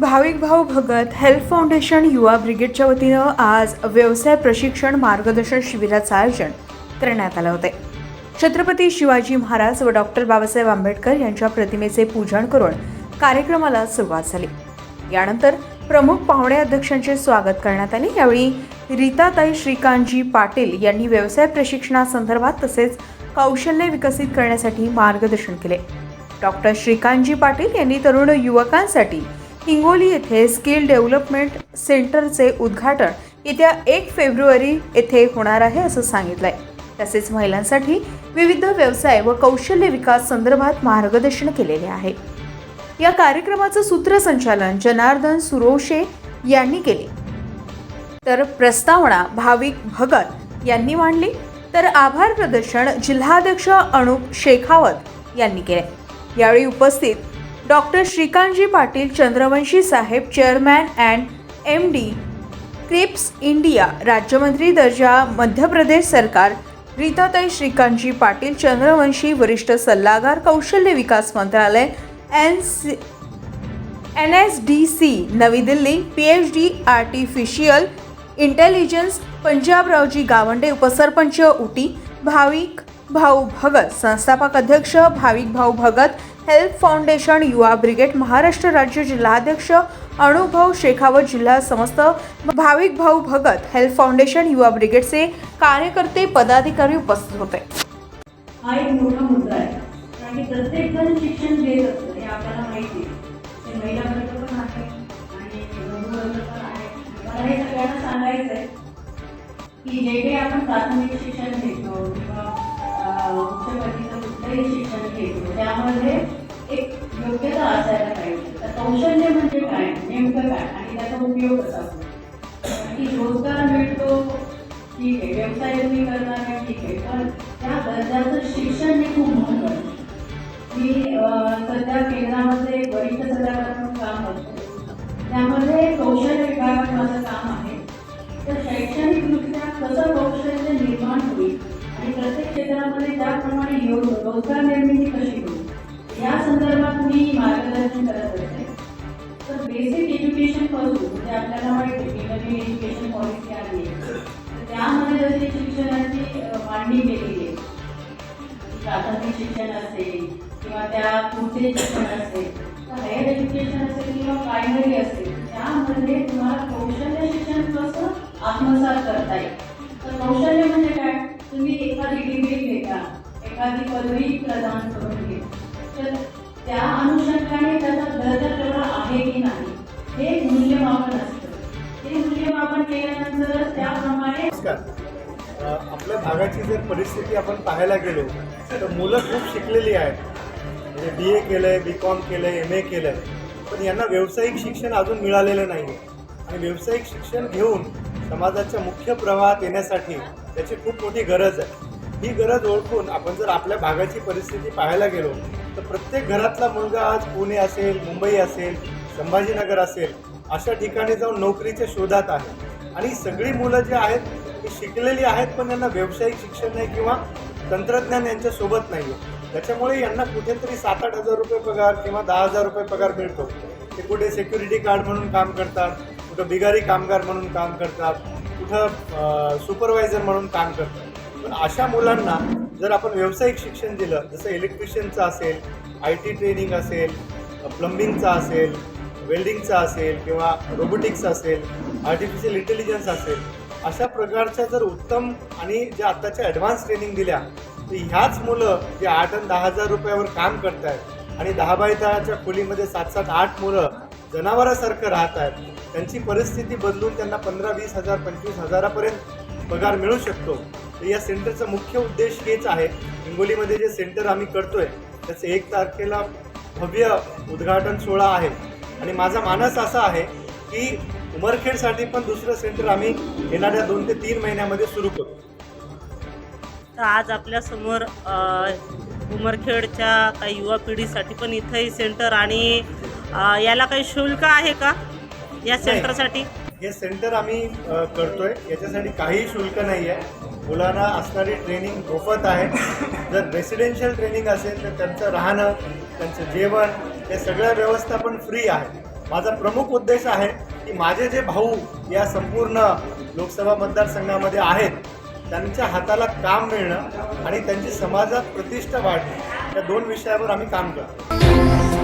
भाविक भाऊ Bhagat health foundation युवा ब्रिगेडच्या वतीनं आज व्यवसाय प्रशिक्षण मार्गदर्शन शिबिराचं आयोजन करण्यात आलं होते. छत्रपती शिवाजी महाराज व डॉक्टर बाबासाहेब आंबेडकर यांच्या प्रतिमेचे पूजन करून कार्यक्रमाला सुरुवात झाली. यानंतर प्रमुख पाहुणे अध्यक्षांचे स्वागत करण्यात आले. यावेळी रीताताई श्रीकांतजी पाटील यांनी व्यवसाय प्रशिक्षणासंदर्भात तसेच कौशल्य विकसित करण्यासाठी मार्गदर्शन केले. डॉक्टर श्रीकांतजी पाटील यांनी तरुण युवकांसाठी हिंगोली येथे स्किल डेव्हलपमेंट सेंटरचे उद्घाटन येत्या एक फेब्रुवारी येथे होणार आहे असं सांगितलंय. तसेच महिलांसाठी विविध व्यवसाय व कौशल्य विकास संदर्भात मार्गदर्शन केलेले आहे. या कार्यक्रमाचं सूत्रसंचालन जनार्दन सुरोशे यांनी केले. तर प्रस्तावना भाविक भगत यांनी मांडली. तर आभार प्रदर्शन जिल्हाध्यक्ष अनुप शेखावत यांनी केले. यावेळी उपस्थित doctor Shrikantji Patil Chandravanshi Saheb chairman and M D Cripps India राज्यमंत्री दर्जा मध्य प्रदेश सरकार रीताताई श्रीकांतजी पाटील चंद्रवंशी वरिष्ठ सल्लागार कौशल्य विकास मंत्रालय N C N S D C Navi Delhi P H D artificial intelligence Panjabraoji Gawande उपसरपंच उटी भाविक भाऊ भगत संस्थापक अध्यक्ष भाविक भाऊ Bhagat help foundation Yuva brigade Maharashtra राज्य जिल्हाध्यक्ष अणुभाऊ शेखावत जिल्हा समस्त भाविक भाऊ भगत हेल्प फाउंडेशन युवा ब्रिगेडचे कार्यकर्ते पदाधिकारी उपस्थित होते. हा एक मोठा मुद्दा आहे. कारण की प्रत्येक जण शिक्षण घेत असतो हे आपल्याला माहिती आहे. महिला वर्ग पण आहे आणि वर्ग पण आहे. मला हे सगळ्यांना सांगायचं आहे की जे काही आपण प्राथमिक शिक्षण घेतो किंवा उच्च पदवीचं कुठलंही शिक्षण घेतो त्यामध्ये योग्यता असायला पाहिजे तर कौशल्य म्हणजे काय? नेमकं काय? आणि त्याचा उपयोग कसा की रोजगार मिळतो ठीक आहे. व्यवसाय तुम्ही करणार आहे ठीक आहे. पण त्या दर्जाचं शिक्षण हे खूप महत्त्वाचं मी सध्या केंद्रामध्ये वरिष्ठ सल्लागार काम करतो. त्यामध्ये कौशल्य विभागात माझं काम आहे. तर शैक्षणिकदृष्ट्या कसं कौशल्य निर्माण होईल आणि प्रत्येक क्षेत्रामध्ये त्याप्रमाणे योग रोजगार त्यामध्ये शिक्षणाची मांडणी केलेली आहे. म्हणजे प्राथमिक शिक्षण असेल किंवा त्या पुढचे शिक्षण असेल हायर एज्युकेशन असेल किंवा प्रायमरी असेल त्यामध्ये तुम्हाला कौशल्य शिक्षण कसं आत्मसात करता येईल? तर कौशल्य म्हणजे काय? तुम्ही एखादी डिग्री घेता एखादी पदवी प्रदान करून घेता तर त्या अनुषंगाने त्याचा दर्जा तेवढा आहे की नाही हे मूल्यमापन असतं. ते मूल्यमापन केल्यानंतर नमस्कार. आपल्या भागाची जर परिस्थिती आपण पाहायला गेलो तर मुलं खूप शिकलेली आहेत. म्हणजे बी ए केलं आहे बी कॉम केलं आहे एम ए केलं आहे पण यांना व्यावसायिक शिक्षण अजून मिळालेलं नाही आणि व्यावसायिक शिक्षण घेऊन समाजाच्या मुख्य प्रवाहात येण्यासाठी त्याची खूप मोठी गरज आहे. ही गरज ओळखून आपण जर आपल्या भागाची परिस्थिती पाहायला गेलो तर प्रत्येक घरातला मुलगा आज पुणे असेल मुंबई असेल संभाजीनगर असेल अशा ठिकाणी जाऊन नोकरीच्या शोधात आहे. आणि सगळी मुलं जी आहेत ती शिकलेली आहेत पण यांना व्यावसायिक शिक्षण नाही किंवा तंत्रज्ञान यांच्यासोबत नाही आहे त्याच्यामुळे यांना कुठेतरी सात आठ हजार रुपये पगार किंवा दहा हजार रुपये पगार मिळतो. ते कुठे सेक्युरिटी गार्ड म्हणून काम करतात कुठं बिगारी कामगार म्हणून काम करतात कुठं सुपरवायझर म्हणून काम करतात. पण अशा मुलांना जर आपण व्यावसायिक शिक्षण दिलं जसं इलेक्ट्रिशियनचं असेल आय टी ट्रेनिंग असेल प्लंबिंगचा असेल वेल्डिंगचं असेल किंवा रोबोटिक्स असेल आर्टिफिशियल इंटेलिजन्स असेल अशा प्रकारच्या जर उत्तम आणि ज्या आत्ताच्या ॲडव्हान्स ट्रेनिंग दिल्या तर ह्याच मुलं जे आठ आणि दहा हजार रुपयावर काम करत आहेत आणि दहा बाय दहाच्या खोलीमध्ये सात सात आठ मुलं जनावरासारखं राहत आहेत त्यांची परिस्थिती बदलून त्यांना पंधरा वीस हजार पंचवीस हजारापर्यंत पगार मिळू शकतो. तर या सेंटरचा मुख्य उद्देश हेच आहे. हिंगोलीमध्ये जे सेंटर आम्ही करतोय त्याचं एक तारखेला भव्य उद्घाटन सोहळा आहे. आणि माझा मानस असा आहे की उमरखेडसाठी पण दुसरं सेंटर आम्ही येणाऱ्या दोन ते तीन महिन्यामध्ये सुरू करू. तर आज आपल्यासमोर उमरखेडच्या काही युवा पिढीसाठी पण इथंही सेंटर आणि याला काही शुल्क आहे का या सेंटरसाठी? हे सेंटर आम्ही करतोय. याच्यासाठी काहीही शुल्क नाही आहे मुलांना असणारी ट्रेनिंग मोफत आहे. जर रेसिडेन्शियल ट्रेनिंग असेल तर त्यांचं राहणं त्यांचं जेवण हे सगळ्या व्यवस्था पण फ्री आहे. माझा प्रमुख उद्देश आहे की माझे जे भाऊ या संपूर्ण लोकसभा मतदारसंघामध्ये आहेत त्यांच्या हाताला काम मिळणं आणि त्यांची समाजात प्रतिष्ठा वाढणं या दोन विषयावर आम्ही काम करतो.